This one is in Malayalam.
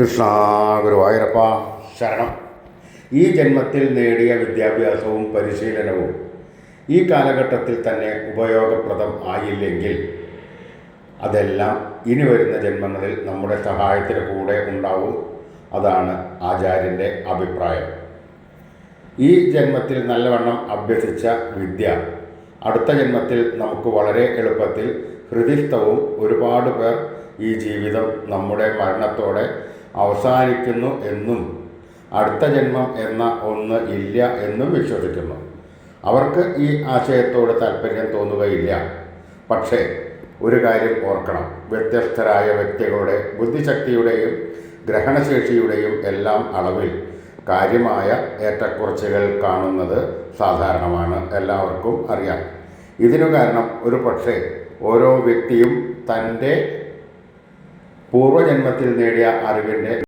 കൃഷ്ണ ഗുരുവായൂരപ്പ ശരണം. ഈ ജന്മത്തിൽ നേടിയ വിദ്യാഭ്യാസവും പരിശീലനവും ഈ കാലഘട്ടത്തിൽ തന്നെ ഉപയോഗപ്രദം ആയില്ലെങ്കിൽ അതെല്ലാം ഇനി വരുന്ന ജന്മങ്ങളിൽ നമ്മുടെ സഹായത്തിന് കൂടെ ഉണ്ടാവും. അതാണ് ആചാര്യന്റെ അഭിപ്രായം. ഈ ജന്മത്തിൽ നല്ലവണ്ണം അഭ്യസിച്ച വിദ്യ. അടുത്ത ജന്മത്തിൽ നമുക്ക് വളരെ എളുപ്പത്തിൽ ഹൃദിസ്ഥവും ഒരുപാട് പേർ ഈ ജീവിതം നമ്മുടെ മരണത്തോടെ അവസാനിക്കുന്നു എന്നും അടുത്ത ജന്മം എന്ന ഒന്ന് ഇല്ല എന്നും വിശ്വസിക്കുന്നു. അവർക്ക് ഈ ആശയത്തോട് താല്പര്യം തോന്നുകയില്ല. പക്ഷേ ഒരു കാര്യം ഓർക്കണം. വ്യത്യസ്തരായ വ്യക്തികളുടെ ബുദ്ധിശക്തിയുടെയും ഗ്രഹണശേഷിയുടെയും എല്ലാം അളവിൽ കാര്യമായ ഏറ്റക്കുറച്ചുകൾ കാണുന്നത് സാധാരണമാണ്. എല്ലാവർക്കും അറിയാം. ഇതിനു കാരണം ഒരു പക്ഷേ ഓരോ വ്യക്തിയും തന്റെ പൂർവജന്മത്തിൽ നേടിയ അറിവിന്റെ